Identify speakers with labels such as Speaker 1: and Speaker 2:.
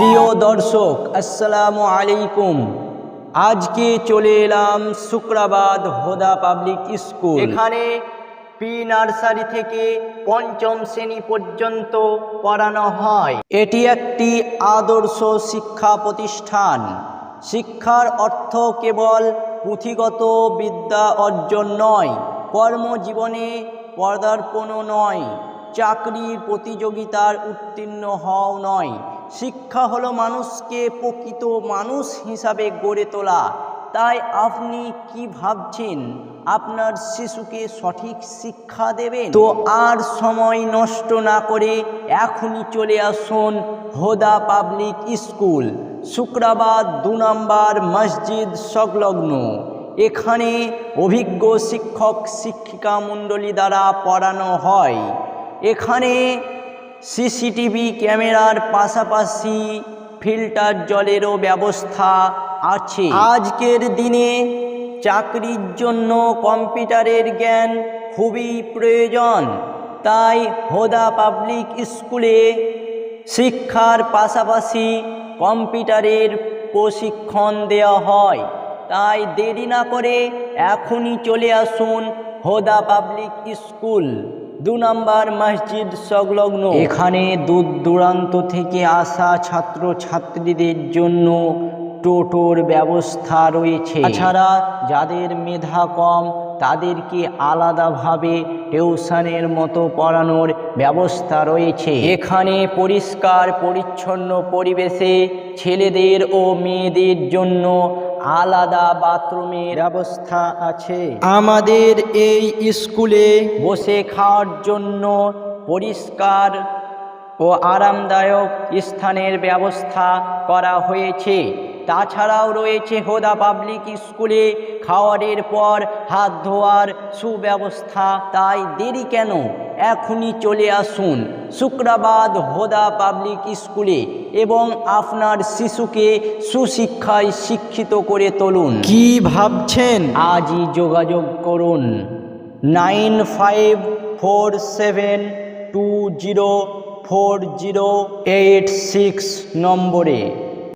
Speaker 1: প্রিয় দর্শক আসসালামু আলাইকুম। আজকে চলে এলাম শুক্রাবাদ হোদা পাবলিক স্কুল। এখানে পি নার্সারি থেকে পঞ্চম শ্রেণি পর্যন্ত পড়ানো হয়। এটি একটি আদর্শ শিক্ষা প্রতিষ্ঠান। শিক্ষার অর্থ কেবল পুঁথিগত বিদ্যা অর্জন নয় কর্মজীবনে পদার্পণও নয় চাকরির প্রতিযোগিতার উত্তীর্ণ হওয়াও নয়। শিক্ষা হলো মানুষকে প্রকৃত মানুষ হিসাবে গড়ে তোলা। তাই আপনি কি ভাবছেন? আপনার শিশুকে সঠিক শিক্ষা দেবেন? তো আর সময় নষ্ট না করে এখনই চলে আসুন হোদা পাবলিক স্কুল, শুক্রাবাদ দু নম্বর মসজিদ সংলগ্ন। এখানে অভিজ্ঞ শিক্ষক শিক্ষিকা মণ্ডলী দ্বারা পড়ানো হয়। এখানে সিসিটিভি ক্যামেরার পাশাপাশি ফিল্টার জলেরও ব্যবস্থা আছে। আজকের দিনে চাকরির জন্য কম্পিউটারের জ্ঞান খুবই প্রয়োজন। তাই হোদা পাবলিক স্কুলে শিক্ষার পাশাপাশি কম্পিউটারের প্রশিক্ষণ দেওয়া হয়। তাই দেরি না করে এখনই চলে আসুন হোদা পাবলিক স্কুল। দু নম্বর মসজিদ সংলগ্ন। এখানে দূর দূরান্ত থেকে আসা ছাত্র ছাত্রীদের জন্য টোটোর ব্যবস্থা রয়েছে। এছাড়া যাদের মেধা কম তাদেরকে আলাদাভাবে টিউশনের মতো পড়ানোর ব্যবস্থা রয়েছে। এখানে পরিষ্কার পরিচ্ছন্ন পরিবেশে ছেলেদের ও মেয়েদের জন্য আলাদা বাথরুমের ব্যবস্থা আছে। আমাদের এই স্কুলে বসে খাওয়ার জন্য পরিষ্কার ও আরামদায়ক স্থানের ব্যবস্থা করা হয়েছে। তাছাড়াও রয়েছে হোদা পাবলিক স্কুলে খাওয়ারের পর হাত ধোয়ার সুব্যবস্থা। তাই দেরি কেন? এখনই চলে আসুন শুক্রাবাদ হোদা পাবলিক স্কুলে এবং আপনার শিশুকে সুশিক্ষায় শিক্ষিত করে তুলুন। কি ভাবছেন? আজই যোগাযোগ করুন nine five four seven two zero four zero eight six নম্বরে।